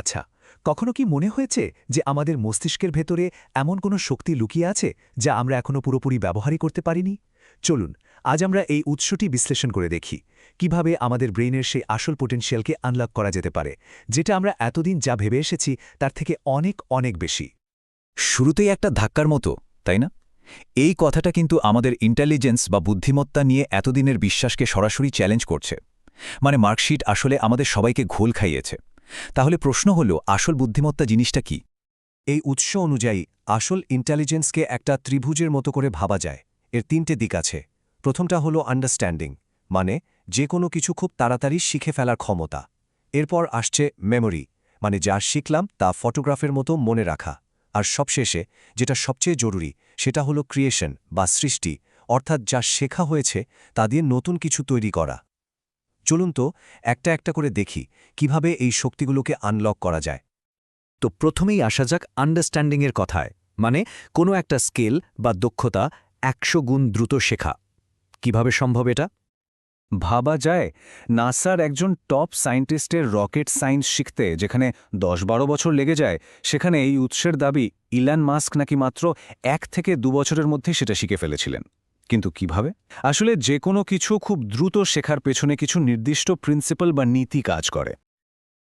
আচ্ছা কখনো কি মনে হয়েছে যে আমাদের মস্তিষ্কের ভেতরে এমন কোনো শক্তি লুকিয়ে আছে যা আমরা এখনও পুরোপুরি ব্যবহারই করতে পারিনি? চলুন, আজ আমরা এই উৎসটি বিশ্লেষণ করে দেখি, কীভাবে আমাদের ব্রেইনের সেই আসল পোটেনশিয়ালকে আনলক করা যেতে পারে, যেটা আমরা এতদিন যা ভেবে এসেছি তার থেকে অনেক অনেক বেশি। শুরুতেই একটা ধাক্কার মতো, তাই না? এই কথাটা কিন্তু আমাদের ইন্টেলিজেন্স বা বুদ্ধিমত্তা নিয়ে এতদিনের বিশ্বাসকে সরাসরি চ্যালেঞ্জ করছে। মানে মার্কশিট আসলে আমাদের সবাইকে ঘোল খাইয়েছে। তাহলে প্রশ্ন হল, আসল বুদ্ধিমত্তা জিনিসটা কি? এই উৎস অনুযায়ী, আসল ইন্টেলিজেন্সকে একটা ত্রিভুজের মতো করে ভাবা যায়। এর তিনটে দিক আছে। প্রথমটা হলো আন্ডারস্ট্যান্ডিং মানে যে কোনো কিছু খুব তাড়াতাড়ি শিখে ফেলার ক্ষমতা। এরপর আসছে মেমোরি মানে যা শিখলাম তা ফটোগ্রাফের মতো মনে রাখা। আর সবশেষে, যেটা সবচেয়ে জরুরি, সেটা হলো ক্রিয়েশন বা সৃষ্টি, অর্থাৎ যা শেখা হয়েছে, তা দিয়ে নতুন কিছু তৈরি করা। চলুন তো একটা একটা করে দেখি কীভাবে এই শক্তিগুলোকে আনলক করা যায়। তো প্রথমেই আসা যাক আন্ডারস্ট্যান্ডিংয়ের কথায় মানে কোনো একটা স্কেল বা দক্ষতা একশো গুণ দ্রুত শেখা। কীভাবে সম্ভব এটা? ভাবা যায়, নাসার একজন টপ সায়েন্টিস্টের রকেট সায়েন্স শিখতে, যেখানে দশ বারো বছর লেগে যায়, সেখানে এই উৎসের দাবি ইলান মাস্ক নাকি মাত্র এক থেকে দু বছরের মধ্যে সেটা শিখে ফেলেছিলেন। কিন্তু কীভাবে? আসলে যে কোনো কিছু খুব দ্রুত শেখার পেছনে কিছু নির্দিষ্ট প্রিন্সিপাল বা নীতি কাজ করে।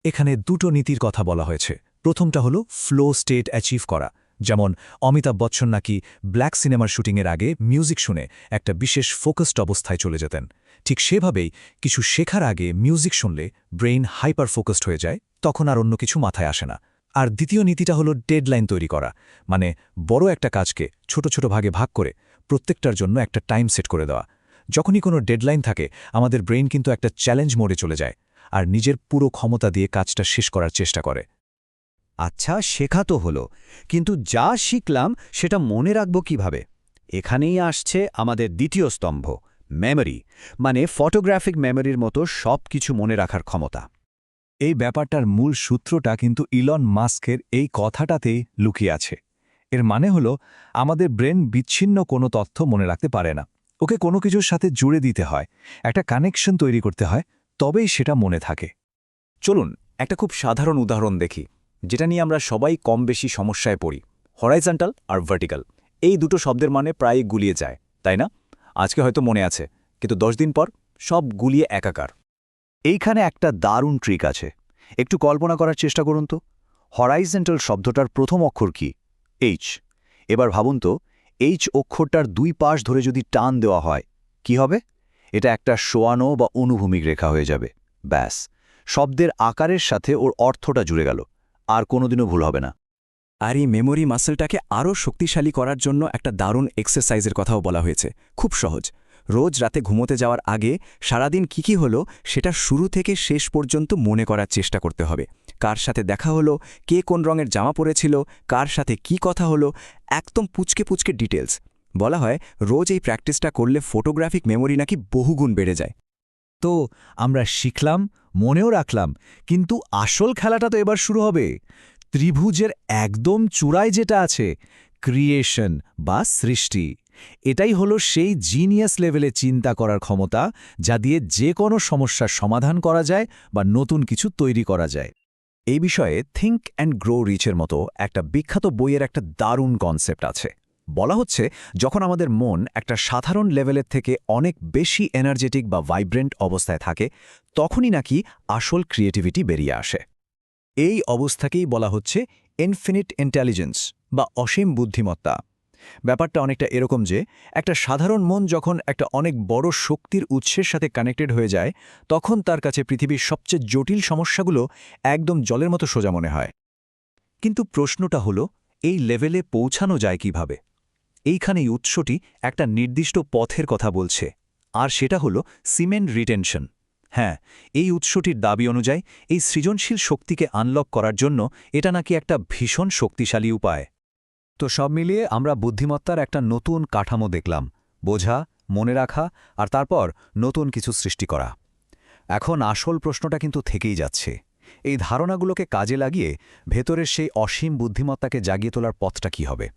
এখানে দুটো নীতির কথা বলা হয়েছে। প্রথমটা হলো ফ্লো স্টেট অ্যাচিভ করা। যেমন, অমিতাভ বচ্চন নাকি ব্ল্যাক সিনেমার শুটিংয়ের আগে মিউজিক শুনে একটা বিশেষ ফোকাসড অবস্থায় চলে যেতেন। ঠিক সেভাবেই কিছু শেখার আগে মিউজিক শুনলে ব্রেইন হাইপার ফোকাসড হয়ে যায়, তখন আর অন্য কিছু মাথায় আসে না। আর দ্বিতীয় নীতিটা হলো ডেডলাইন তৈরি করা। মানে বড় একটা কাজকে ছোট ছোট ভাগে ভাগ করে প্রত্যেকটার জন্য একটা টাইম সেট করে দেওয়া। যখনই কোনো ডেডলাইন থাকে, আমাদের ব্রেইন কিন্তু একটা চ্যালেঞ্জ মোড়ে চলে যায়, আর নিজের পুরো ক্ষমতা দিয়ে কাজটা শেষ করার চেষ্টা করে। আচ্ছা শেখা তো হলো, কিন্তু যা শিখলাম সেটা মনে রাখব কীভাবে? এখানেই আসছে আমাদের দ্বিতীয় স্তম্ভ মেমরি মানে ফটোগ্রাফিক মেমরির মতো সব কিছু মনে রাখার ক্ষমতা। এই ব্যাপারটার মূল সূত্রটা কিন্তু ইলন মাস্কের এই কথাটাতেই লুকিয়ে আছে। এর মানে হলো, আমাদের ব্রেন বিচ্ছিন্ন কোনো তথ্য মনে রাখতে পারে না। ওকে কোনো কিছুর সাথে জুড়ে দিতে হয়, একটা কানেকশন তৈরি করতে হয়, তবেই সেটা মনে থাকে। চলুন, একটা খুব সাধারণ উদাহরণ দেখি, যেটা নিয়ে আমরা সবাই কম বেশি সমস্যায় পড়ি হরাইজন্টাল আর ভার্টিক্যাল এই দুটো শব্দের মানে প্রায় গুলিয়ে যায়, তাই না? আজকে হয়তো মনে আছে, কিন্তু দশ দিন পর সব গুলিয়ে একাকার। এইখানে একটা দারুণ ট্রিক আছে, একটু কল্পনা করার চেষ্টা করুন তো। হরাইজেন্টাল শব্দটার প্রথম অক্ষর কি? এইচ এবার ভাবুন তো এইচ অক্ষরটার দুই পাশ ধরে যদি টান দেওয়া হয়, কি হবে? এটা একটা শোয়ানো বা অনুভূমিক রেখা হয়ে যাবে, ব্যাস। শব্দের আকারের সাথে ওর অর্থটা জুড়ে গেল, আর কোনোদিনও ভুল হবে না। আর এই মেমোরি মাসেলটাকে আরও শক্তিশালী করার জন্য একটা দারুণ এক্সারসাইজের কথাও বলা হয়েছে, খুব সহজ। রোজ রাতে ঘুমোতে যাওয়ার আগে সারাদিন কি কি হলো, সেটা শুরু থেকে শেষ পর্যন্ত মনে করার চেষ্টা করতে হবে। কার সাথে দেখা হলো, কে কোন রঙের জামা পরেছিল, কার সাথে কি কথা হলো, একদম পুচকে পুচকে ডিটেলস বলা হয়, রোজ এই প্র্যাকটিসটা করলে ফটোগ্রাফিক মেমোরি নাকি বহুগুণ বেড়ে যায়। তো, আমরা শিখলাম, মনেও রাখলাম, কিন্তু আসল খেলাটা তো এবার শুরু হবে। ত্রিভুজের একদম চূড়ায় যেটা আছে, ক্রিয়েশন বা সৃষ্টি। এটাই হলো সেই জিনিয়াস লেভেলে চিন্তা করার ক্ষমতা, যা দিয়ে যে কোনো সমস্যার সমাধান করা যায় বা নতুন কিছু তৈরি করা যায়। এই বিষয়ে থিঙ্ক অ্যান্ড গ্রো রিচের মতো একটা বিখ্যাত বইয়ের একটা দারুণ কনসেপ্ট আছে। বলা হচ্ছে, যখন আমাদের মন একটা সাধারণ লেভেলের থেকে অনেক বেশি এনার্জেটিক বা ভাইব্রেন্ট অবস্থায় থাকে, তখনই নাকি আসল ক্রিয়েটিভিটি বেরিয়ে আসে। এই অবস্থাকেই বলা হচ্ছে ইনফিনিট ইন্টেলিজেন্স বা অসীম বুদ্ধিমত্তা। ব্যাপারটা অনেকটা এরকম যে, একটা সাধারণ মন যখন একটা অনেক বড় শক্তির উৎসের সাথে কানেক্টেড হয়ে যায়, তখন তার কাছে পৃথিবীর সবচেয়ে জটিল সমস্যাগুলো একদম জলের মতো সোজা মনে হয়। কিন্তু প্রশ্নটা হলো, এই লেভেলে পৌঁছানো যায় কীভাবে? এইখানেই উৎসটি একটা নির্দিষ্ট পথের কথা বলছে, আর সেটা হলো সিমেন্ট রিটেনশন হ্যাঁ এই উৎসটির দাবি অনুযায়ী এই সৃজনশীল শক্তিকে আনলক করার জন্য এটা নাকি একটা ভীষণ শক্তিশালী উপায়। তো সব মিলিয়ে আমরা বুদ্ধিমত্তার একটা নতুন কাঠামো দেখলাম, বোঝা, মনে রাখা আর তারপর নতুন কিছু সৃষ্টি করা। এখন আসল প্রশ্নটা কিন্তু থেকেই যাচ্ছে। এই ধারণাগুলোকে কাজে লাগিয়ে ভেতরের সেই অসীম বুদ্ধিমত্তাকে জাগিয়ে তোলার পথটা কী হবে?